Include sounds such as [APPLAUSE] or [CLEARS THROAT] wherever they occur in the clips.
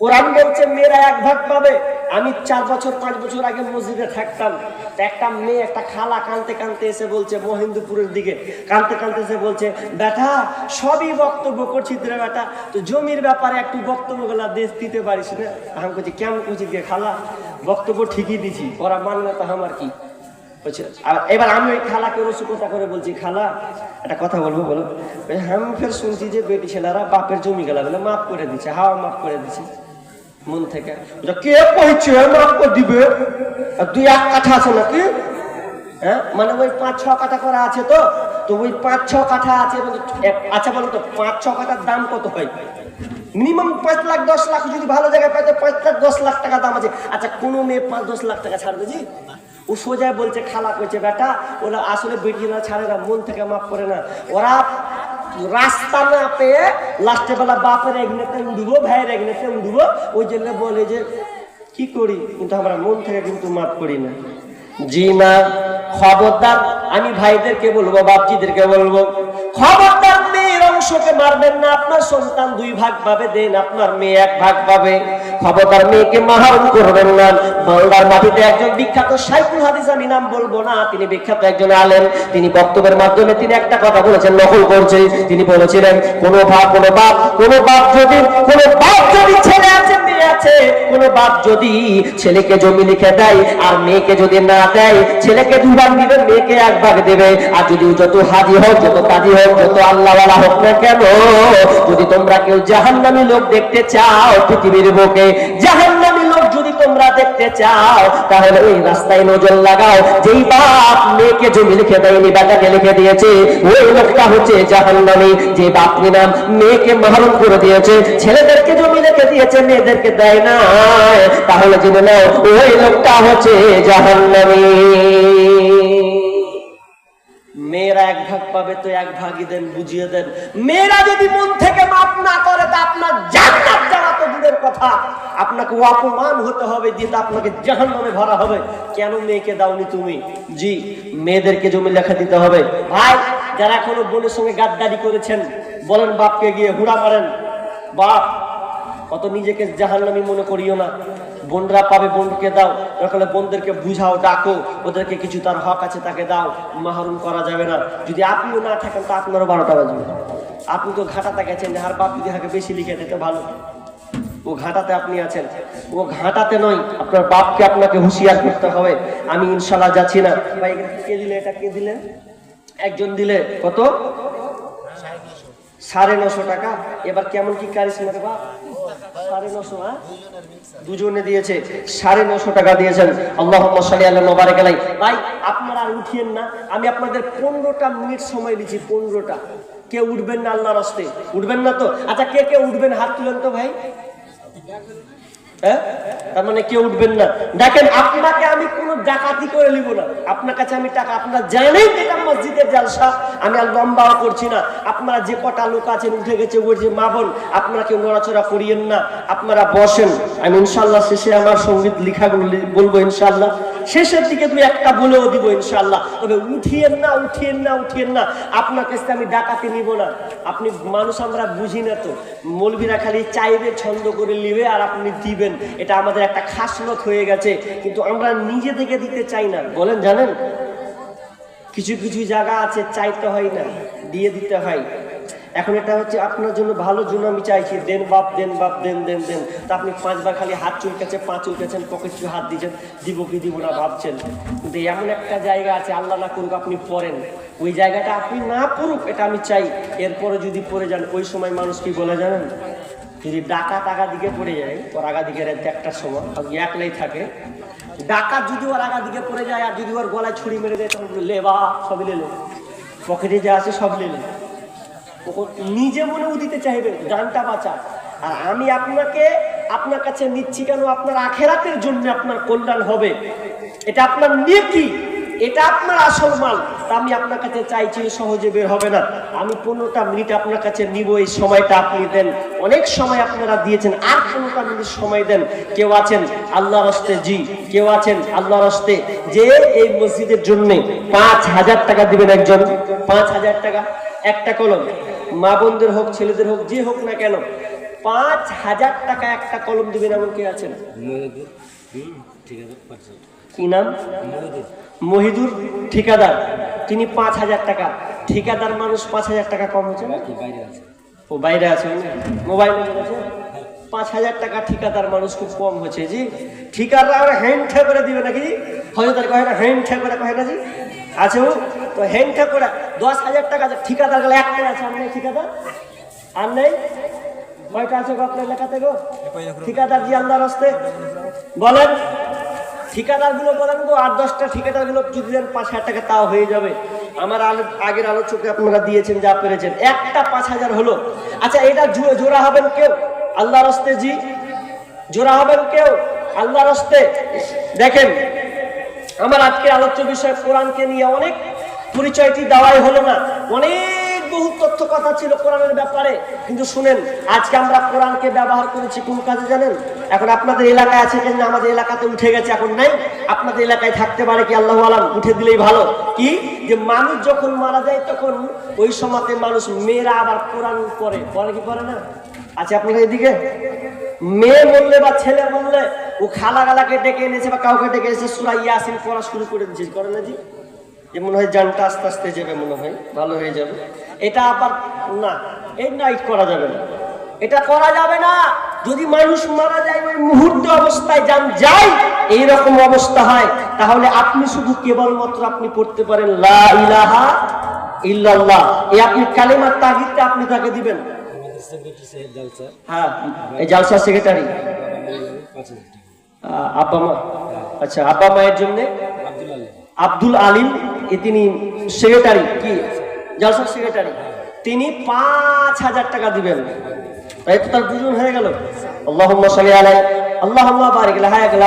কোরআন বলছে মেয়েরা এক ভাগ পাবে। আমি চার বছর পাঁচ বছর আগে মসজিদে থাকতাম। একটা মেয়ে একটা খালা কানতে কানতে এসে বলছে মহেন্দ্রপুরের দিকে। কানতে কানতে এসে বলছে বেটা সবই বক্তব্য করছি রে বেটা। তো জমির ব্যাপারে একটু বক্তব্যগুলা দেশ দিতে পারিস না? আমি বলছি কেমন করছি দিয়ে খালা? বক্তব্য ঠিকই দিছি। ওরা মানে না তো আমার কি? আর এবার আমি ওই খালাকে রসুকতা করে বলছি খালা একটা কথা বলব বলো? বলছে, আমি ফের শুনছি যে বেটি ছেলেরা বাপের জমি গেলা বলে মাফ করে দিচ্ছে হাওয়া মাফ করে দিচ্ছে। মন থেকে। কে কইছে? মাফ করে দিবে। আর দুই এক কাঠা আছে নাকি? হ্যাঁ মানে ওই পাঁচ ছ কাঠা করা আছে তো? তো ওই পাঁচ ছ কাঠা আছে আচ্ছা বলো তো পাঁচ ছ কাঠার দাম কত হয়? মিনিমাম পাঁচ লাখ, দশ লাখ, যদি ভালো জায়গায় পাই পাঁচ লাখ, দশ লাখ টাকা দাম আছে। আচ্ছা কোনো মেয়ে পাঁচ, দশ লাখ টাকা ছাড়বে জি? ও সোজায় বলছে খালা করছে বেটা, ওরা আসলে বেরিয়ে না ছাড়ে না, মন থেকে মাফ করে না। ওরা রাস্তা না পেয়ে লাস্টে বেলা বাপের এগনেতে উঠবো ভাইয়ের এগনেতে উঠবো ওই জন্য বলে যে, কি করি? কিন্তু আমরা মন থেকে কিন্তু মাফ করি না। জি মা, খবরদার, আমি ভাইদেরকে বলব, বাপজিদেরকে বলব খবরদার অংশকে মারবেন না, আপনার সন্তান দুই ভাগ পাবে, দেন আপনার মেয়ে এক ভাগ পাবে। খবরদার মেয়েকে মাহরুম করবেন না। বাংলার মাটিতে একজন বিখ্যাত সাইকুল হাদিস আমি নাম বলব না, তিনি বিখ্যাত একজন আলেন তিনি বক্তব্যের মাধ্যমে তিনি একটা কথা বলেছেন, নকল করছে। তিনি বলেছিলেন, কোনো ভাগ কোনো বাপ কোনো বাপ যদি, কোনো বাপ যদি ছেলে আছে আছে, কোন বাপ যদি ছেলেকে জমি লিখে দেয় আর মেয়েকে যদি না দেয়, ছেলেকে দুবার দিবে, মেয়েকে একবার দেবে। আর যদি যত হাজি হোক, যত কাজী হোক, যত আল্লাহওয়ালা হোক না কেন, যদি তোমরা কেউ জাহান্নামী লোক দেখতে চাও পৃথিবীর বুকে যদি দেখতে চাও, তাহলে ওই রাস্তায় নজর লাগাও। যেই বাপ মেয়েকে জমি লিখে দেয়নি, বেটাকে লিখে দিয়েছে, ওই লোকটা হচ্ছে জাহান্নামী। যে বাপ নিলাম, মেয়েকে মাহরুম করে দিয়েছে। ছেলেদেরকে জমি লিখে দিয়েছে, মেয়েদেরকে দেয় না তাহলে জেনে নাও, ওই লোকটা হচ্ছে জাহান্নামী। মেয়েরা এক ভাগ পাবে, তো এক ভাগই দেন, বুঝিয়ে দেন। মেয়েরা যদি মন থেকে মাপ না করে, তা আপনার জান্নাত যাওয়া তো দূরের কথা। আপনাকে অপমান হতে হবে, দিয়ে তা আপনাকে জাহান্নামে ভরা হবে। কেন মেয়েকে দাওনি তুমি? জি, মেয়েদেরকে জমি লেখা দিতে হবে। ভাই, যারা এখনও বোনের সঙ্গে গাদ্দারি করেছেন, বলেন বাপকে গিয়ে হুড়া মারেন। বাপ, অত নিজেকে জাহান্নামি মনে করিও না। বোনরা পাবে বোনকে দাও। দরকার বোনদেরকে বুঝাও, ডাকো। ওদেরকে কিছু তার হক আছে তাকে দাও। মাহরুম করা যাবে না। যদি আপনিও না থাকেন, তো আপনারও বারোটা বাজবে। আপনি তো ঘাটাতে গেছেন আর বাপ যদি হাকে বেশি লিখে দিতে ভালো। ও ঘাটাতে আপনি আছেন। ও ঘাটাতে নয়, আপনার বাপকে আপনাকে হুঁশিয়ার করতে হবে। আমি ইনশাল্লাহ যাচ্ছি না। ভাই কে দিলে, এটা কে দিলেন একজন দিলে কত? সাড়ে নশো টাকা। এবার কেমন কি রে বাপ? সাড়ে নশো হ্যাঁ? দুজনে দিয়েছে, সাড়ে নশো টাকা দিয়েছেন। আল্লাহ সালি আল্লাহ ভাই, আপনারা উঠিয়েন না। আমি আপনাদের পনেরোটা মিনিট সময় দিচ্ছি, পনেরোটা। কে উঠবেন না আল্লাহর হস্তে? উঠবেন না তো? আচ্ছা কে কে উঠবেন? হাত তুলেন তো ভাই। হ্যাঁ? তার মানে কেউ উঠবেন না। আপনাকে আমি কোনো ডাকাতি করে নিব না। আপনার কাছে আমি টাকা, আপনারা আমি আর করছি না। আপনারা যে কটা লোক আছেন, উঠে গেছে যে মা বোন আপনারা কেউ নড়াচড়া করিয়েন না। আপনারা বসেন। আমি ইনশাল্লাহ শেষে আমার সংগীত লিখাগুলো বলব ইনশাল্লাহ। শেষের দিকে দুই একটা বলেও দিব ইনশাল্লাহ তবে উঠিয়েন না উঠিয়েন না উঠিয়েন না। আপনার কাছে আমি ডাকাতি নিব না। আপনি মানুষ আমরা বুঝি না তো। মৌলবীরা খালি চাইবে ছন্দ করে নিবে আর আপনি দিবেন। এটা আমাদের একটা খাসলত হয়ে গেছে। কিন্তু আমরা নিজে থেকে দিতে চাই না। বলেন, জানেন? কিছু কিছু জায়গা আছে, চাইতে হয় না। দিয়ে দিতে হয়। এখন এটা হচ্ছে আপনার জন্য ভালো জন্য আমি চাইছি দেন বাপ দেন বাপ দেন দেন দেন। তা আপনি পাঁচবার খালি হাত চুলকেছে পা চুলকেছেন পকেট হাত দিয়েছেন দিব কি দিব না ভাবছেন। কিন্তু এমন একটা জায়গা আছে আল্লাহ না করুক আপনি পড়েন। ওই জায়গাটা আপনি না পড়ুক এটা আমি চাই। এরপরে যদি পড়ে যান ওই সময় মানুষ কি বলে জানেন? যদি ডাকা টাকা দিকে পড়ে যায় ওর আগা দিকে একটার সময় একলাই থাকে। ডাকাত যদি ওর আগা দিকে পড়ে যায় আর যদি ওর গলায় ছুরি মেরে দেয় তখন বলে, লে বা সব লেলো পকেটে যা আছে সব লেলো নিজে মনেও দিতে চাইবে জানটা বাঁচা আর আমি আপনাকে, আপনার কাছে নিচ্ছি কেন? আপনার আখেরাতের জন্য আপনার কল্যাণ হবে। এটা আপনার নেকি, এটা আপনার আসল মাল। আমি আপনার কাছে চাইছি সহজে বের হবে না। আমি পনেরোটা মিনিট আপনার কাছে নিব, এই সময়টা আপনি দেন। অনেক সময় আপনারা দিয়েছেন, আর পনেরোটা মিনিট সময় দেন। কেউ আছেন আল্লাহ রস্তে জি, কেউ আছেন আল্লাহ রস্তে যে এই মসজিদের জন্য পাঁচ হাজার টাকা দিবেন একজন। পাঁচ হাজার টাকা, একটা কলম। মা বোনদের হোক ছেলেদের হোক যে হোক না কেন পাঁচ হাজার টাকা একটা কলম দিবেন এমন কে আছেন কি নাম? মহিদুর। ঠিকাদার। তিনি পাঁচ হাজার টাকা। ঠিকাদার মানুষ পাঁচ হাজার টাকা কম হচ্ছে না? বাইরে আছে। ও বাইরে আছে মোবাইল আছে? পাঁচ হাজার টাকা ঠিকাদার মানুষ খুব কম হচ্ছে জি। ঠিকাদার হ্যান্ড ঠে করে দিবে নাকি হয়তো কহে না হ্যান্ড ঠে করে কহে না জি? আছে ও? তো হ্যান্ড করে দশ হাজার টাকা ঠিকাদার গেলে একটা আছে, আর নেই ঠিকাদার? আর নেই? কয়টা আছে আপনার এলাকাতে গো? ঠিকাদার জি আল্লাহর বলেন ঠিকাদারগুলো বলেন গো আট দশটা ঠিকাদারগুলো যদি দেন, পাঁচ হাজার টাকা তাও হয়ে যাবে। আমার আগের আলোচকে আপনারা দিয়েছেন, যা পেরেছেন। একটা পাঁচ হাজার হলো। আচ্ছা এটা জোড়া হবেন কেউ? আল্লাহর হস্তে জি? জোড়া হবেন কেউ? আল্লাহর হস্তে? দেখেন, আমার আজকে আলোচ্য বিষয় কোরআনকে নিয়ে অনেক পরিচয়টি দেওয়াই হলো না। অনেক বহু তথ্য কথা ছিল কোরআনের ব্যাপারে। কিন্তু শুনেন, আজকে আমরা কোরআনকে ব্যবহার করেছি কোন কাজে জানেন? এখন আপনাদের এলাকায় আছে কিনা আমাদের এলাকাতে উঠে গেছে এখন নাই। আপনাদের এলাকায় থাকতে পারে কি? আল্লাহ আলাম, উঠে দিলেই ভালো। কি? যে মানুষ যখন মারা যায় তখন ওই সময়তে মানুষ মেয়েরা আবার কোরআন পড়ে। পড়ে কি পড়ে না? আছে আপনাদের এদিকে? মেয়ে বললে বা ছেলে বললে ও খালা গালাকে ডেকে এনেছে বা কাউকে ডেকে এনেছে, সুরা ইয়াসিন পড়া শুরু করে দিয়েছে। করে না জি? যে মনে হয় জানটা আস্তে আস্তে যাবে মনে হয়, ভালো হয়ে যাবে। এটা আবার না, এই নাইট করা যাবে না। এটা করা যাবে না, যদি মানুষ মারা যায় ওই মুহূর্ত অবস্থায় যান যায় এইরকম অবস্থা হয়। তাহলে আপনি শুধু কেবলমাত্র আপনি পড়তে পারেন, লা ইলাহা ইল্লাল্লাহ। এই আপনি কালেমার তাগিদটা আপনি তাকে দিবেন। হ্যাঁ এই জালসা সেক্রেটারি আব্বা মা। আচ্ছা আব্বা মায়ের জন্য? আব্দুল আলী আলিম। তিনি সেক্রেটারি কি? জালসা সেক্রেটারি তিনি পাঁচ হাজার টাকা দিবেন। তাই তো তার দুজন হয়ে গেল। আল্লাহুম্মা সাল্লি আলাই, আল্লাহুম্মা বারিক লাহা একলা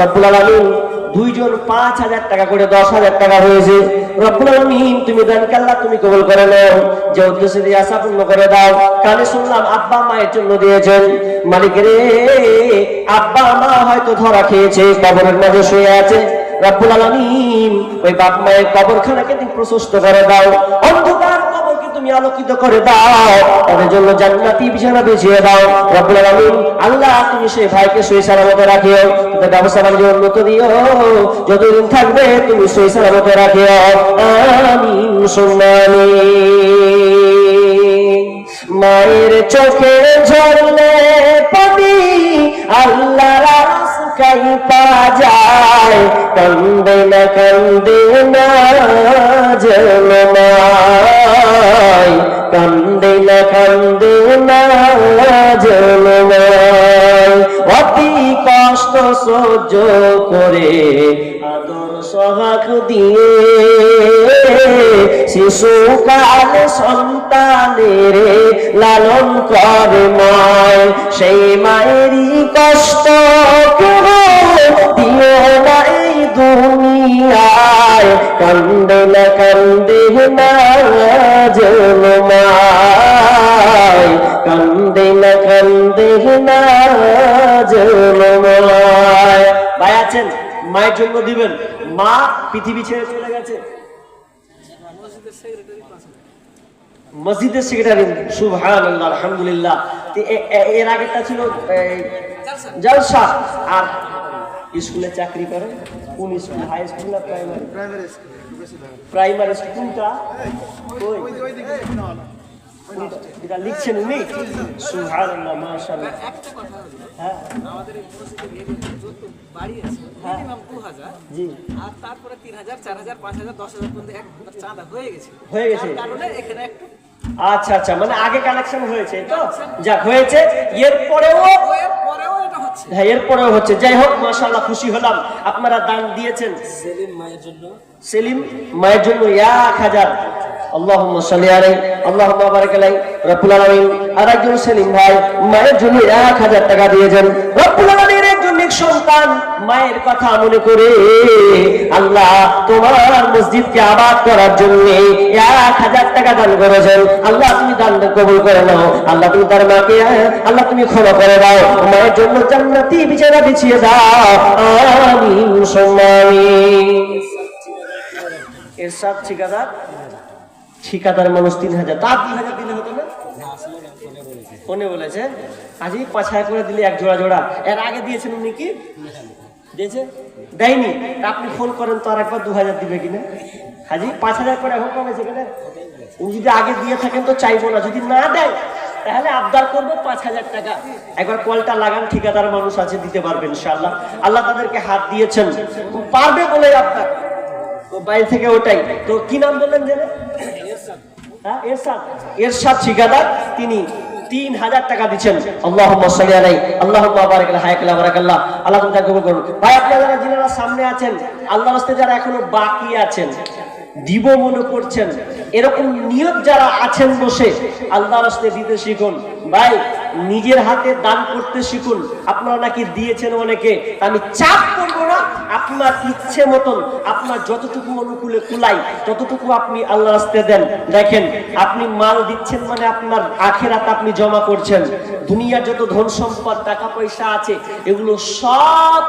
রব্বুল আলামিন দুইজন পাঁচ হাজার টাকা করে দশ হাজার টাকা হয়েছে। রব্বুল আলামিন, তুমি দান কাল্লা তুমি কবুল করে নাও। যে উদ্দেশ্য দিয়ে আশা পূর্ণ করে দাও, কানে শুনলাম আব্বা মায়ের জন্য দিয়েছেন। মালিক রে আব্বা মা হয়তো ধরা খেয়েছে, কবরের মাঝে শুয়ে আছে। রব্বুল আলামিন ওই বাপ মায়ের কবরখানাকে তুমি প্রশস্ত করে দাও, অন্ধকার কবরকে তুমি আলোকিত করে দাও, তাদের জন্য জান্নাতি বিছানা বিছিয়ে দাও রব্বুল আলামিন আল্লাহ তুমি সেই ভাইকে সই সালামতে রাখিও, তাদের ব্যবসা বাণিজ্য উন্নত দিও, যতদিন থাকবে তুমি সই সালামতে রাখিও আমিন আমিন। মায়ের চোখে ঝরলে পানি আল্লাহ রাস্তাই পা যায়, কান্দে না কান্দে না জলমায় কান্দে না কান্দে না জলমায় অতি কষ্ট সহ্য করে আদর সহাক দিয়ে শিশুকাল সন্তানের লালন করে মায়। সেই মায়েরই কান্দে না কান্দে না জলমায় কান্দে না কান্দে না জলমায় ভাই আছেন? মায়ের জন্য দিবেন। মা পৃথিবী ছেড়ে চলে গেছে। মসজিদের সেক্রেটারি আল্লাহ আলহামদুলিল্লাহ। এর আগেরটা ছিল এই, জলসা। আর স্কুলে চাকরি করে কোন স্কুল? হাই স্কুল না প্রাইমারি? প্রাইমারি স্কুলটা ওই যেটা লিখছেন উনি? সুবহান আল্লাহ মাশাআল্লাহ। একটা কথা হ্যাঁ। আমাদের এই যত বাড়ি আছে মিনিমাম দু হাজার জি। আর তারপরে তিন হাজার চার হাজার পাঁচ হাজার দশ হাজার পর্যন্ত এক চাঁদা হয়ে গেছে। হয়ে গেছে। কারণে এখানে একটু আচ্ছা আচ্ছা মানে আগে কালেকশন হয়েছে তো? যাক হয়েছে। এরপরেও এর পরেও হ্যাঁ এরপরেও হচ্ছে। যাই হোক মাশাআল্লাহ খুশি হলাম। আপনারা দান দিয়েছেন। সেলিম মায়ের জন্য। সেলিম মায়ের জন্য এক হাজার। আল্লাহুম্মা সাল্লি আলাইহি আল্লাহুম্মা বারিক আলাইহি রব্বুল আলামিন। আর একজন সেলিম ভাই মায়ের জন্য এক হাজার টাকা দিয়েছেন। রব্বুল নেক সন্তান মায়ের কথা মনে করে আল্লাহ তোমার মসজিদকে আবাদ করার জন্য এক হাজার টাকা দান করেছেন। আল্লাহ, তুমি দান কবুল করে নাও। আল্লাহ, তুমি তার মাকে, আল্লাহ, তুমি ক্ষমা করে দাও। মায়ের জন্য জান্নাতি বিছানা বিছিয়ে দাও। সম্মানিন এর সাত ঠিকাদার? ঠিকাদার মানুষ তিন হাজার। তার তিন হাজার দিলে হতো না? ফোনে বলেছে। আজই পাঁচ হাজার করে দিলে এক জোড়া জোড়া। এর আগে দিয়েছেন উনি কি? দিয়েছে দেয়নি। আপনি ফোন করেন তো আর একবার দু হাজার দিবে কিনা। হাজি পাঁচ হাজার করে এখন কমেছে কিনা? উনি যদি আগে দিয়ে থাকেন তো চাইব না। যদি না দেয় তাহলে আবদার করব পাঁচ হাজার টাকা। একবার কলটা লাগান ঠিকাদার মানুষ আছে দিতে পারবে ইনশাল্লাহ আল্লাহ তাদেরকে হাত দিয়েছেন। পারবে বলে আপনার তো বাইরে থেকে ওটাই। তো কি নাম বললেন জেনে হ্যাঁ এরশাদ। এরশাদ ঠিকাদার। তিনি তিন হাজার টাকা দিচ্ছেন। আল্লাহ আলাই আল্লাহ আল্লাহ ভাই যারা সামনে আছেন আল্লাহ রাস্তায় যারা এখনও বাকি আছেন, দিব মনে করছেন, এরকম নিয়ত যারা আছেন বসে আল্লাহ রাস্তে দিতে ভাই নিজের হাতে দান করতে শিখুন। আপনারা নাকি দিয়েছেন অনেকে আমি চাপ করব না। আপনার ইচ্ছে মতন, আপনার যতটুকু অনুকূলে কুলাই ততটুকু আপনি আল্লাহ রাস্তে দেন। দেখেন, আপনি মাল দিচ্ছেন মানে আপনার আখেরাত আপনি জমা করছেন। দুনিয়ার যত ধন সম্পদ, টাকা পয়সা আছে, এগুলো সব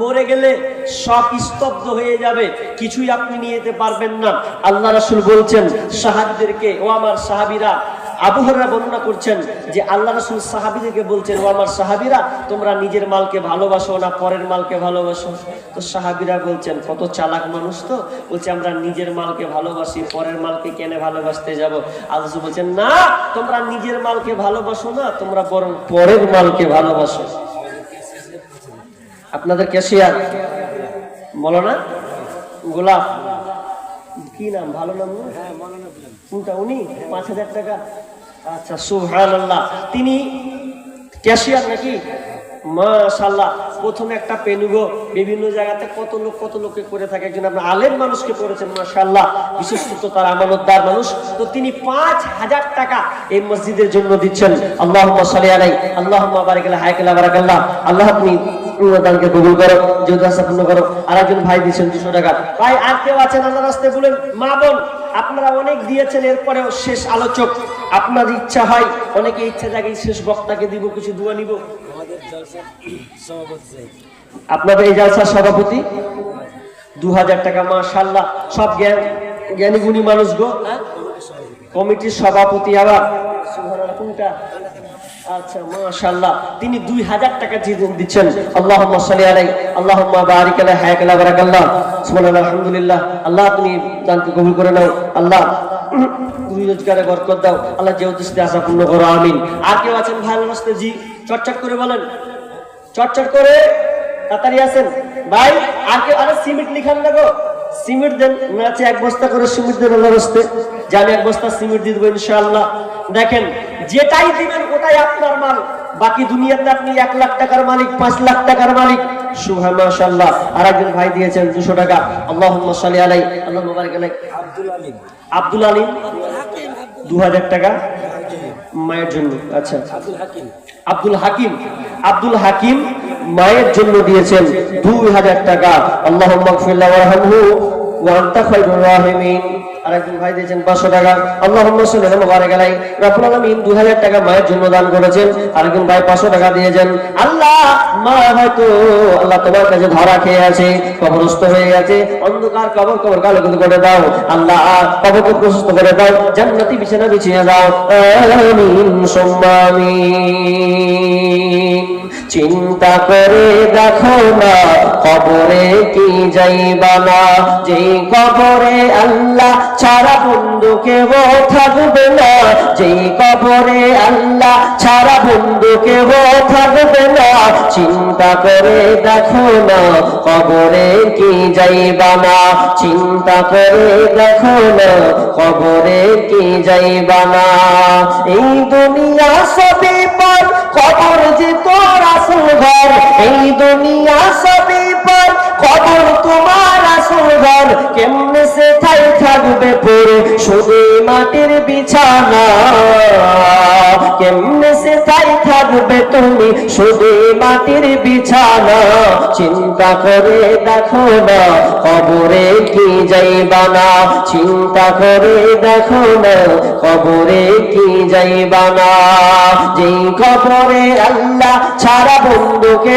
মরে গেলে সব স্তব্ধ হয়ে যাবে। কিছুই আপনি নিয়ে যেতে পারবেন না। আল্লাহ রাসুল বলছেন সাহাবিদেরকে ও আমার সাহাবিরা আবহাওয়া বর্ণনা করছেন যে আল্লাহ রসুল সাহাবিদেরকে বলছেন ও আমার সাহাবিরা তোমরা নিজের মালকে ভালোবাসো না পরের মালকে ভালোবাসো? তো সাহাবিরা বলছেন কত চালাক মানুষ তো? বলছে আমরা নিজের মালকে ভালোবাসি পরের মালকে কেন ভালোবাসতে যাব? আল্লাহ বলছেন না তোমরা নিজের মালকে ভালোবাসো না তোমরা বরং পরের মালকে ভালোবাসো। আপনাদের ক্যাশিয়ার? বলো না গোলাপ। কি নাম? ভালো নাম না? হ্যাঁ কোনটা? উনি? পাঁচ হাজার টাকা। আচ্ছা সুবহানাল্লাহ। তিনি ক্যাশিয়ার নাকি? মাশাল্লাহ প্রথমে একটা পেনুগো, বিভিন্ন জায়গাতে কত লোক, কত লোকে করে থাকে। একজন আপনার আলেম মানুষকে করেছেন মাশাল্লাহ বিশেষত তার আমানতদার মানুষ। তো তিনি পাঁচ হাজার টাকা এই মসজিদের জন্য দিচ্ছেন। আল্লাহ সালি আলাই আল্লাহ বারিক আল্লাহ হায়কাল্লাহ বারাকাল্লাহ। আল্লাহ তুমি দানকে কবুল করো যোদ্ধাসা পূর্ণ করো। আর একজন ভাই দিচ্ছেন দুশো টাকা। ভাই, আর কেউ আছেন? আল্লাহ রাস্তায় বলেন, মা বোন। আপনারা অনেক দিয়েছেন এরপরেও শেষ আলোচক। আপনার ইচ্ছা হয় অনেকে ইচ্ছা জাগে শেষ বক্তাকে দিব কিছু দোয়া নিব। সভাপতি আপনাদের এই জালসার সভাপতি? দু হাজার টাকা মাশাল্লাহ সব জ্ঞান জ্ঞানী গুণী মানুষ গো। হ্যাঁ? কমিটির সভাপতি আবার। কোনটা? আচ্ছা মাশাআল্লাহ। তিনি দুই হাজার টাকা দিয়ে দিচ্ছেন, আল্লাহুম্মা সাল্লি আলাই আল্লাহুম্মা আল্লাহ, তুমি দানকে করে নাও। আল্লাহ, তুমি রোজগারে বরকত দাও। আল্লাহ যে কেউ আছেন ভালো জি চটচট করে বলেন। চটচট করে তাড়াতাড়ি আসেন। ভাই, আর কেউ আরে সিমেন্ট লিখান লাগো সিমেন্ট দেন না আছে এক বস্তা করে সিমেন্ট দেন আল্লাহ রাস্তে যে আমি এক বস্তা সিমেন্ট দিয়ে দেবো ইনশাআল্লাহ। দেখেন, যেটাই দিবেন ওটাই আপনার মাল। বাকি দুনিয়াতে আপনি এক লাখ টাকার মালিক, পাঁচ লাখ টাকার মালিক। আব্দুল আলিম আব্দুল আলিম দু হাজার টাকা। মায়ের জন্য আচ্ছা। আব্দুল হাকিম। আব্দুল হাকিম আব্দুল হাকিম মায়ের জন্য দিয়েছেন দুই হাজার টাকা। আল্লাহ আরেকজন ভাই দিয়েছেন পাঁচশো টাকা। আল্লাহ গেলাই রাফুল আলমিন দুই হাজার টাকা মায়ের জন্য দান করেছেন। আরেকজন ভাই পাঁচশো টাকা দিয়েছেন। আল্লাহ, মা হয়তো আল্লাহ তোমার কাছে ধরা খেয়ে আছে, কবরস্থ হয়ে গেছে। অন্ধকার কবর কবর কালো করে দাও। আল্লাহ, কবরকে প্রশস্ত করে দাও। জান্নাতি বিছানা বিছিয়ে দাও। আমিন, সুম্মা আমিন। চিন্তা করে দেখো না, কবরে কি যাইবা না? যে কবরে আল্লাহ ছাড়া বন্ধু কেউ থাকবে না। যে কবরে আল্লাহ ছাড়া বন্ধু কেউ থাকবে না। চিন্তা করে দেখো না, কবরে কি যাইবা না? চিন্তা করে দেখো না, কবরে কি যাইবা না? এই দুনিয়া সবে কবর যে তোর আসল ঘর এই দুনিয়া সবই পর। কবর তোমার ঘর কেমনে সে ঠাই থাকবে পরে? শুধু মাটির বিছানা। কেমনে সে ঠাই থাকবে তুমি? শুধু মাটির বিছানা। চিন্তা করে দেখো না, কবরে কি যাইবা না চিন্তা করে দেখো না, কবরে কি যাইবানা? যেই কবরে আল্লাহ ছাড়া বন্ধুকে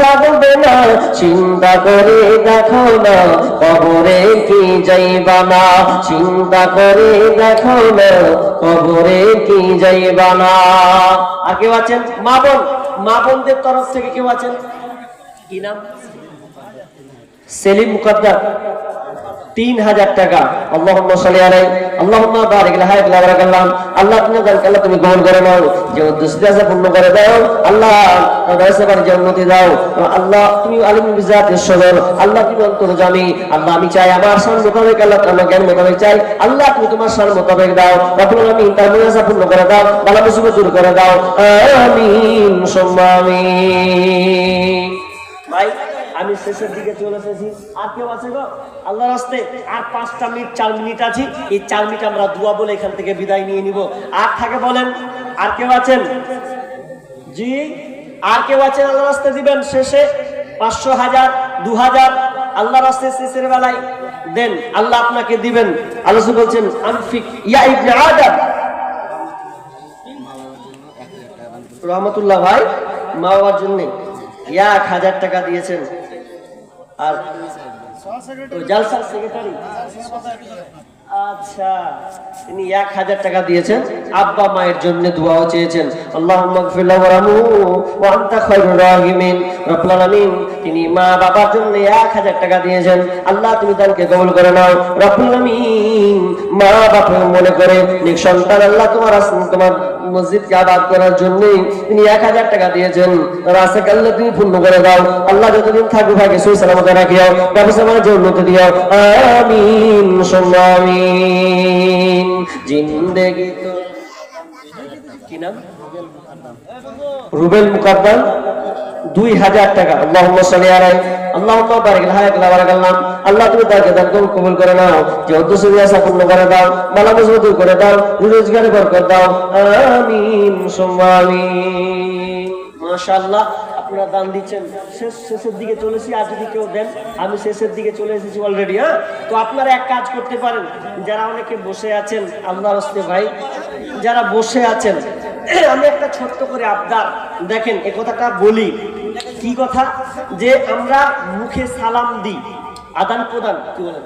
থাকবে না। চিন্তা করে দেখো না কবরে কি যাইবা না? চিন্তা করে দেখো না, কবরে কি যাইবা না? আর কেউ আছেন? মা বোন, মা বোনদের তরফ থেকে কেউ আছেন? কি নাম? সেলিম মুকদ্দার। তিন হাজার টাকা। আল্লাহুম্মা আলাই আল্লাহুম্মা বারিক লাহা ইলা আল্লাহ তুমি আল্লাহ তুমি গ্রহণ করে নাও। যে উদ্দেশ্য আছে পূর্ণ করে দাও। আল্লাহ তাদের বাড়ি উন্নতি দাও। আল্লাহ তুমি আলিম বিজাত সদর। আল্লাহ তুমি অন্তর্জামী। আল্লাহ আমি চাই আমার শান মোতাবেক, আল্লাহ তোমার জ্ঞান মোতাবেক চাই। আল্লাহ তুমি তোমার শান মোতাবেক দাও। রব্বুল আলামিন তার মুনাজা পূর্ণ করে দাও। বালা মুসিবত দূর করে দাও। আমিন সুম্মা আমিন আমি শেষের দিকে চলে এসেছি। আর কেউ আছে গো? আল্লাহ রাস্তে আর পাঁচটা মিনিট, চার মিনিট আছি। এই চার মিনিট আমরা দোয়া বলে এখান থেকে বিদায় নিয়ে নিব। আর থাকে বলেন? আর কেউ আছেন? জি? আর কেউ আছেন আল্লাহ রাস্তে দিবেন শেষে? পাঁচশো হাজার, দু হাজার। আল্লাহ রাস্তে শেষের বেলায় দেন। আল্লাহ আপনাকে দিবেন। আল্লাহ বলছেন, আনফিক ইয়া ইবনে রহমতুল্লাহ ভাই, মা বাবার জন্য এক হাজার টাকা দিয়েছেন। আর জালসার সেক্রেটারি আচ্ছা তিনি এক হাজার টাকা দিয়েছেন। আব্বা মায়ের জন্য চেয়েছেন। আল্লাহ তিনি মা বাবার জন্য এক হাজার টাকা দিয়েছেন। আল্লাহ, তুমি তাকে কবুল করে নাও। আলামিন মা বাবা মনে করে, নিক সন্তান আল্লাহ তোমার তোমার মসজিদকে আবাদ করার জন্য তিনি এক হাজার টাকা দিয়েছেন। রাস্তা কাল্লা তুমি পূর্ণ করে দাও। আল্লাহ যতদিন থাকবে ভাগে সই সালামতে রাখিও। ব্যবসা যে উন্নতি দিও। আমিন সোমামিন জিন্দেগি তো কি নাম? রুবেল মুকাদ্দাম। দুই হাজার টাকা। আল্লাহ করুন কবুল করে নাও। করে দাও করে দাও, রোজগারে দাও। আপনারা দান দিচ্ছেন। শেষ, শেষের দিকে আর কেউ দেন, আমি শেষের দিকে চলে এসেছি অলরেডি হ্যাঁ? তো আপনারা এক কাজ করতে পারেন। যারা অনেকে বসে আছেন, আল্লাহর হস্তে ভাই, যারা বসে আছেন, [CLEARS THROAT] আমি একটা ছোট্ট করে আবদার। দেখেন, এ কথাটা বলি। কি কথা? যে আমরা মুখে সালাম দিই, আদান প্রদান। কি বলেন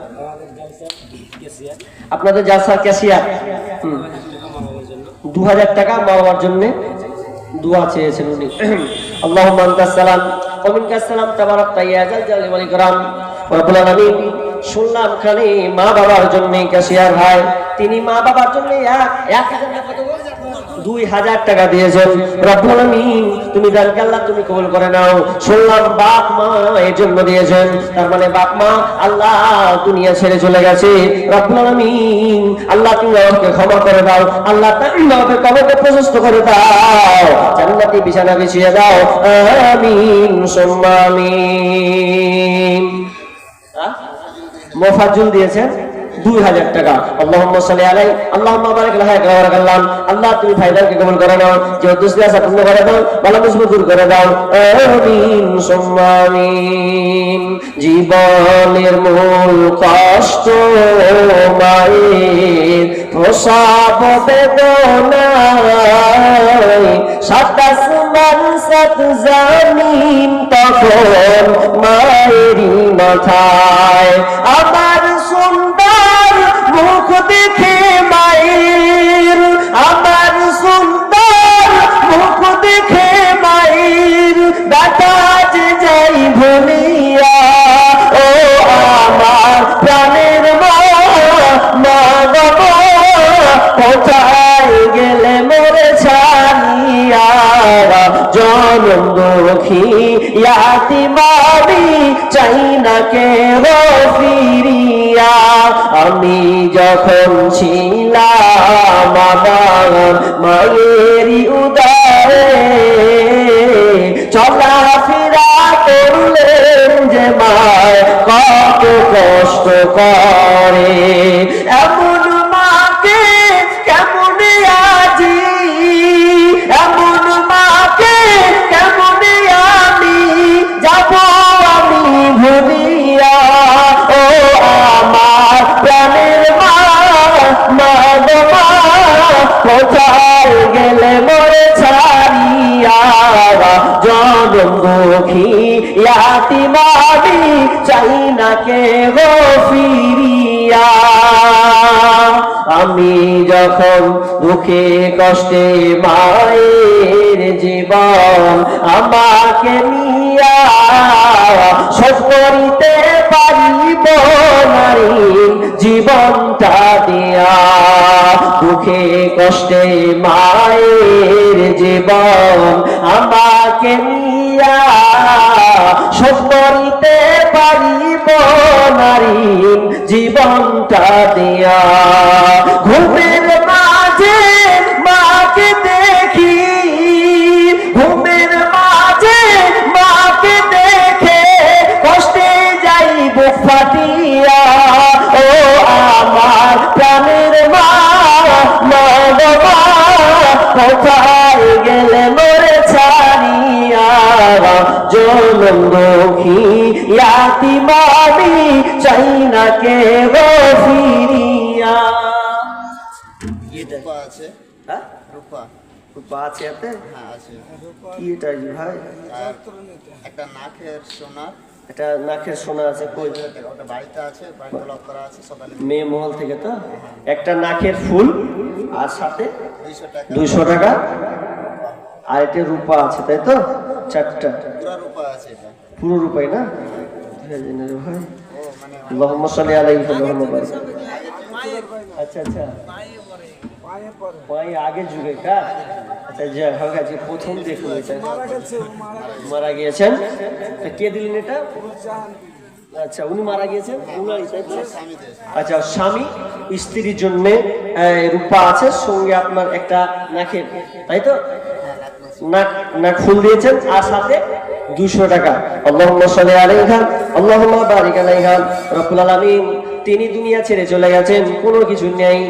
আপনাদের জালসার ক্যাশিয়ার। দু হাজার টাকা মা বাবার জন্য দোয়া চেয়েছেন উনি। আল্লাহ সালাম অমিনকাস সালাম তাবারাক তাইয়াজাল জালালি রব্বুল আলামিন শুনলাম খালি মা বাবার জন্য ক্যাশিয়ার ভাই। তিনি মা বাবার জন্য এক হাজার? দুই হাজার টাকা দিয়েছেন রব্বুল আলামিন, তুমি জানকে আল্লাহ তুমি কবুল করে নাও। শুনলাম বাপ মা এর জন্য দিয়েছেন। তার মানে বাপ মা আল্লাহ দুনিয়া ছেড়ে চলে গেছে। রব্বুল আলামিন, আল্লাহ তুমি আমাকে ক্ষমা করে দাও। আল্লাহ তুমি আমাকে কবরকে প্রশস্ত করে দাও। জান্নাতি বিছানা বিছিয়ে দাও। আমিন, সুম্মা আমিন? মোফাজ্জুল দিয়েছেন? দুই হাজার টাকা। সাল্লি আলাই আল্লাহুম্মা বারিক লাহা ইলা বারাকাল্লাহ। আল্লাহ, তুমি করে আছে পূর্ণ করে দাও ভালো দূর করে দাও। জীবনের মূল কষ্ট মায়ের তখন মায়েরই মাথায়। আমার দুঃখী ইয়াতিমাবি চাই না কে ফিরিয়া। আমি যখন ছিলাম আমার মায়েরই উদারে চলা ফিরা করলেন যে মায় কত কষ্ট করে। এমন চাল গেলে মরে ছাড়িয়া জনমুখী ইয়াতি মাবি চাই না কে গো ফিরিয়া। আমি যখন দুঃখে কষ্টে মায়ের জীবন আমাকে নিয়া শোধ করিতে পারিব নারী জীবনটা দিয়া। দুঃখে কষ্টে মায়ের জীবন আমাকে নিয়া পারিব নারী জীবনটা দিয়া। ঘুমের মাঝে মাকে দেখি, ঘুমের মাঝে মাকে দেখে কষ্টে যাইব ফাটিয়া। ও আমার কোথায় গেলে মরে ছাড়িয়া জনম দুঃখী ইয়াতিমাবি চাই না কে গো ফিরিয়া রূপা আছে? হ্যাঁ? রূপা। রূপা আছে এতে? হ্যাঁ আছে। কি এটা ভাই? একটা নাকের সোনার এটা নাকের সোনা আছে কই? ওটা বাড়িতে আছে বাড়িতে লক করা আছে সকালে মেয়ে মহল থেকে তো? একটা নাকের ফুল আর সাথে দুইশো টাকা। আর এটা রূপা আছে তাই তো? চারটা। পুরা রূপা আছে এটা। পুরো রূপাই না? ভাই। ও মানে আল্লাহুম্মা সাল্লি আলাইহি বারিক মায়ের আচ্ছা আচ্ছা। যুগে কা আচ্ছা যা হোক আজকে প্রথম দেখুন এটা। মারা গিয়েছেন? কে দিলেন এটা? আচ্ছা উনি মারা গিয়েছেন? উনারই তাই তো? স্বামী আচ্ছা স্বামী স্ত্রীর জন্য রূপা আছে সঙ্গে আপনার একটা নাকের তাই তো? নাক নাক ফুল দিয়েছেন আর সাথে দুশো টাকা। আল্লাহুম্মা সাল্লি আলাইহা আল্লাহুম্মা বারিক আলাইহা রব্বুল আলামিন তিনি দুনিয়া ছেড়ে চলে গেছেন কোনো কিছু নেই।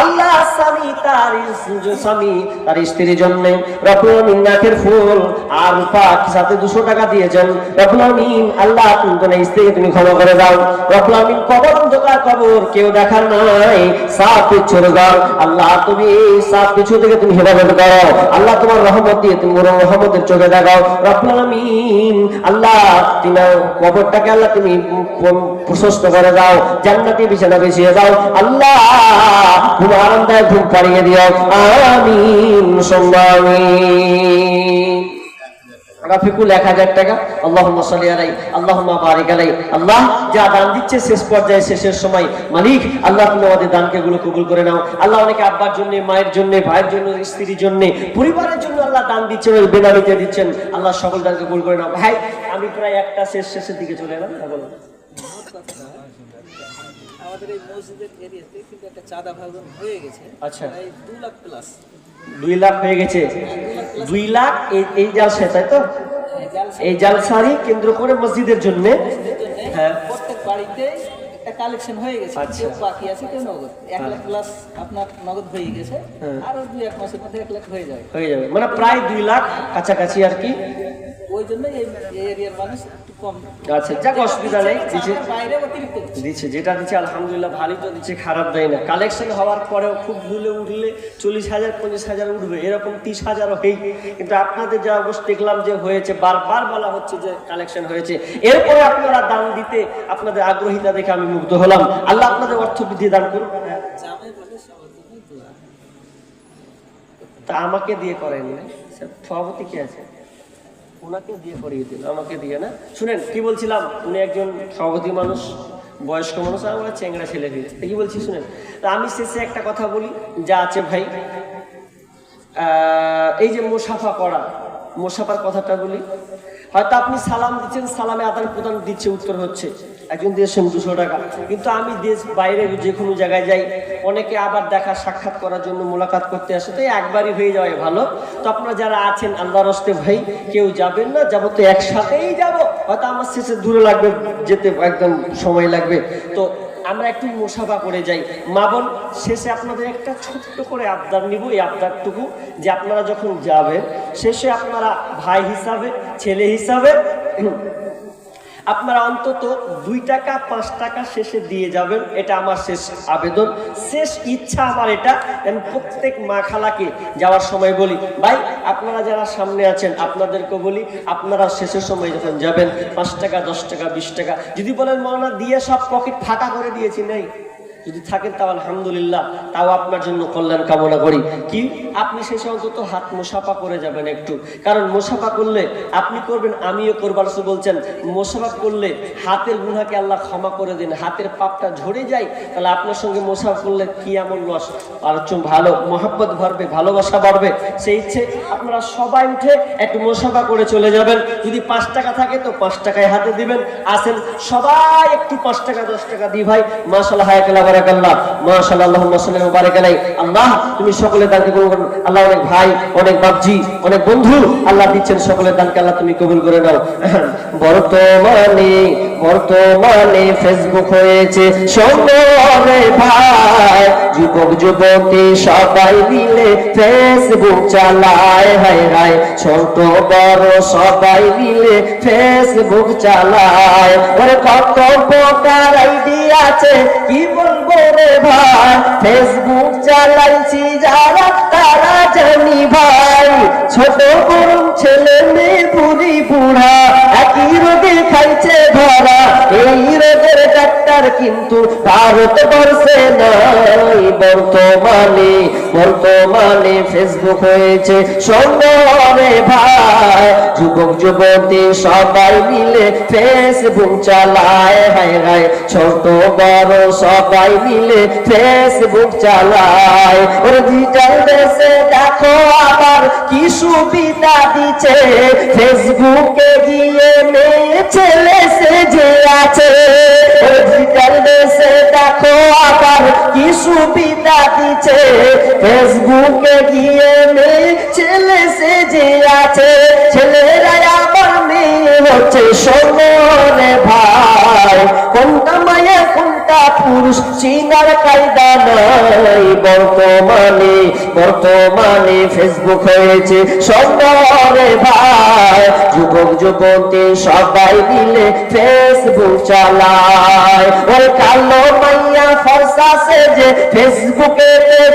আল্লাহ স্বামী, তার স্বামী, তার স্ত্রীর জন্য ফুল আর রূপা সাথে দুশো টাকা দিয়েছেন আল্লাহ তুমি স্ত্রীকে তুমি ক্ষমা করে দাও। কবর, অন্ধকার কবর কেউ দেখার নাই। সাপ ঘর, আল্লাহ তুমি সাপ পিছু থেকে তুমি হেফাজত করো। আল্লাহ তোমার রহমত দিয়ে তুমি রহমতের চোখে দেখাও। আলামিন, আল্লাহ তুমি কবরটাকে আল্লাহ তুমি প্রশস্ত করে দাও। জান্নাতি বিছানা বিছিয়ে দাও। আল্লাহ ঘুম আরামদায়ক ঘুম পাড়িয়ে দিও। আমিন সম্মামিন রাফিকুল এক হাজার টাকা। আল্লাহ সাল্লি আলাই আল্লাহ বারিক আলাই আল্লাহ যা দান দিচ্ছে শেষ পর্যায়ে, শেষের সময় মালিক, আল্লাহ তুমি আমাদের দানকে গুলো কবুল করে নাও। আল্লাহ অনেকে আব্বার জন্য, মায়ের জন্য, ভাইয়ের জন্য, স্ত্রীর জন্য, পরিবারের জন্য আল্লাহ দান দিচ্ছেন, ওই বেনামিতে দিচ্ছেন। আল্লাহ সকল দানকে কবুল করে নাও। ভাই, আমি প্রায় একটা শেষ, শেষের দিকে চলে এলাম হ্যাঁ। আমাদের এই মসজিদের এরিয়াতে কিন্তু একটা চাঁদা ভাগন হয়ে গেছে। আচ্ছা। প্রায় দু লাখ প্লাস দুই লাখ হয়ে গেছে। দুই লাখ এই এই জালসা তাই তো? এই জালসারি কেন্দ্র করে মসজিদের জন্য? হ্যাঁ। প্রত্যেক বাড়িতে একটা কালেকশন হয়ে গেছে। আচ্ছা। কেউ বাকি আছে কেউ নগদ। এক লাখ প্লাস আপনার নগদ হয়ে গেছে। হ্যাঁ। আরও দুই এক মাসের মধ্যে এক লাখ হয়ে যাবে। হয়ে যাবে। মানে প্রায় দুই লাখ কাছাকাছি আর কি? ওই জন্য এই এরিয়ার মানুষ একটু কম। আচ্ছা যাক অসুবিধা নেই। দিচ্ছে বাইরে অতিরিক্ত দিচ্ছে। যেটা দিচ্ছে আলহামদুলিল্লাহ ভালোই তো দিচ্ছে খারাপ দেয় না। কালেকশন হওয়ার পরেও খুব ভুলে উঠলে চল্লিশ হাজার পঞ্চাশ হাজার উঠবে এরকম তিরিশ হাজারও হেই কিন্তু আপনাদের যা অবস্থা দেখলাম যে হয়েছে বারবার বলা হচ্ছে যে কালেকশন হয়েছে। এরপরে আপনারা দান দিতে আপনাদের আগ্রহিতা দেখে আমি মুগ্ধ হলাম। আল্লাহ আপনাদের অর্থ বৃদ্ধি দান করুন। তা আমাকে দিয়ে করেন না সভাপতি কি আছে? ওনাকে দিয়ে করিয়ে দিল, আমাকে দিয়ে না? শুনেন, কি বলছিলাম? উনি একজন সভাপতি মানুষ, বয়স্ক মানুষ, আর আমরা চ্যাংরা ছেলে ফিরে কি বলছি, শুনেন? তা আমি শেষে একটা কথা বলি, যা আছে ভাই। এই যে মোসাফা করা, মোসাফার কথাটা বলি। হয়তো আপনি সালাম দিচ্ছেন, সালামে আদান প্রদান দিচ্ছে, উত্তর হচ্ছে। একজন দিয়েছেন দুশো টাকা। কিন্তু আমি দেশ বাইরে যে কোনো জায়গায় যাই, অনেকে আবার দেখা সাক্ষাৎ করার জন্য মোলাকাত করতে আসে, তো একবারই হয়ে যাওয়াই ভালো। তো আপনারা যারা আছেন আল্লাহ রস্তে ভাই, কেউ যাবেন না, যাব তো একসাথেই যাব। হয়তো আমার শেষে দূরে লাগবে, যেতে একদম সময় লাগবে। তো আমরা একটু মোসাফা করে যাই। মা বোন, শেষে আপনাদের একটা ছোট্ট করে আবদার নিব, এই আবদারটুকু যে আপনারা যখন যাবেন, শেষে আপনারা ভাই হিসাবে, ছেলে হিসাবে আপনারা অন্তত দুই টাকা, পাঁচ টাকা শেষে দিয়ে যাবেন। এটা আমার শেষ আবেদন। শেষ ইচ্ছা আমার এটা। আমি প্রত্যেক মা খালাকে যাওয়ার সময় বলি, ভাই, আপনারা যারা সামনে আছেন আপনাদেরকে বলি, আপনারা শেষের সময় যখন যাবেন, পাঁচ টাকা, দশ টাকা, বিশ টাকা, যদি বলেন, মৌলানা, দিয়ে সব পকেট ফাঁকা করে দিয়েছি, নেই। যদি থাকেন তাও আলহামদুলিল্লাহ, তাও আপনার জন্য কল্যাণ কামনা করি। কি? আপনি শেষে অন্তত হাত মোসাফা করে যাবেন একটু। কারণ মোসাফা করলে আপনি করবেন, আমিও করবার সে বলছেন মোসাফা করলে হাতের গুনাকে আল্লাহ ক্ষমা করে দিন, হাতের পাপটা ঝরে যায়, তাহলে আপনার সঙ্গে মোসাফা করলে কি এমন লস আর ভালো, মহাব্বত বাড়বে, ভালোবাসা বাড়বে। সেই ইচ্ছে, আপনারা সবাই উঠে একটু মোসাফা করে চলে যাবেন। যদি পাঁচ টাকা থাকে তো পাঁচ টাকায় হাতে দিবেন। আসেন, সবাই একটু পাঁচ টাকা, দশ টাকা দিই ভাই। মাশাল্লাহ হায়াকাল্লাহ বারাকাল্লাহ। মাশাআল্লাহ, আল্লাহুম্মা সাল্লি ওয়া বারিক আল্লাহ, তুমি সকলে দানকে কবুল করুন আল্লাহ অনেক ভাই, অনেক বাপজি, অনেক বন্ধু, আল্লাহ দিচ্ছেন সকলের দানকে, আল্লাহ তুমি কবুল করে নাও। বর্তমানে বর্তমানে ফেসবুক হয়েছে। সঙ্গে ভাই যুবক যুবতী সবাই মিলে ফেসবুক চালায়, হায় হায়। ছোট বড় সবাই মিলে ফেসবুক চালায়। ওরে কত প্রকার আইডি আছে, কি বলব রে ভাই? ফেসবুক চালাইছি যারা, তারা জানি ভাই। ছোট বড় ছেলে মেয়ে বুড়ি বুড়া, একই রোগে খাইছে ধরা এই রোগের ডাক্তার কিন্তু ভারতবর্ষে নাই বর্তমানে বর্তমানে ফেসবুক হয়েছে। ভাই, যুবক, যুবতী সবাই মিলে ফেসবুক চালায়। হায় ছোট, বড় সবাই মিলে ফেসবুক চালায়। ওর ডিজিটাল দেশে দেখো আবার কি সুবিধা দিচ্ছে। ফেসবুকে গিয়ে মেয়ে ছেলে সেজে আছে দেখো আবার কি সুবিধা দিচ্ছে। ফেসবুকে গিয়ে মেয়ে ছেলে সে যে আছে। ছেলেরা আবার মেয়ে হচ্ছে সোমরে ভাই। কোনটা কোনটা পুরুষ চিনার কায়দা নাই। বর্তমানে বর্তমানে ফেসবুক হয়েছে সোমরে ভাই। যুবক যুবতী সবাই মিলে ফেসবুক চালায়। ওই কালো মাইয়া ফর্সা সেজে ফেসবুকে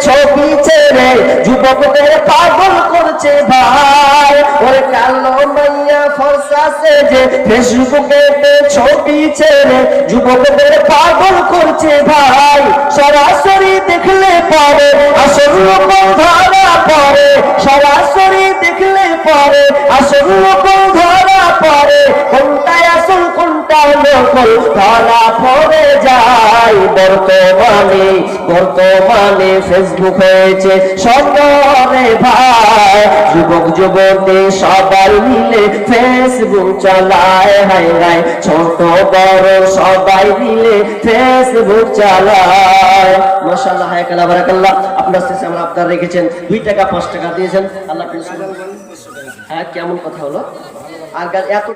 ছবি ছেড়ে যুবকদের পাগল করছে ভাই। ওই কালো সেজে ফেসবুকে ছবি ছেড়ে যুবকদের পাগল করছে ভাই, সরাসরি দেখলে পরে, আসল লোক ধারা পরে, সরাসরি দেখলে পরে, আসল লোক নকল ধরা পড়ে যায়। বর্তমানে বর্তমানে ফেসবুক হয়েছে সঙ্গে ভাই। যুবক, যুবতী সবাই মিলে ফেসবুক চালায়। হায় হায়, ছোট, বড় সবাই মিলে ফেসবুক চালায়। মাশাআল্লাহ, হায়, কালা, বারাকাল্লাহ। আপনার শেষে আমরা আপনার রেখেছেন। দুই টাকা, পাঁচ টাকা দিয়েছেন। আল্লাহ হ্যাঁ কেমন কথা হলো? আর এত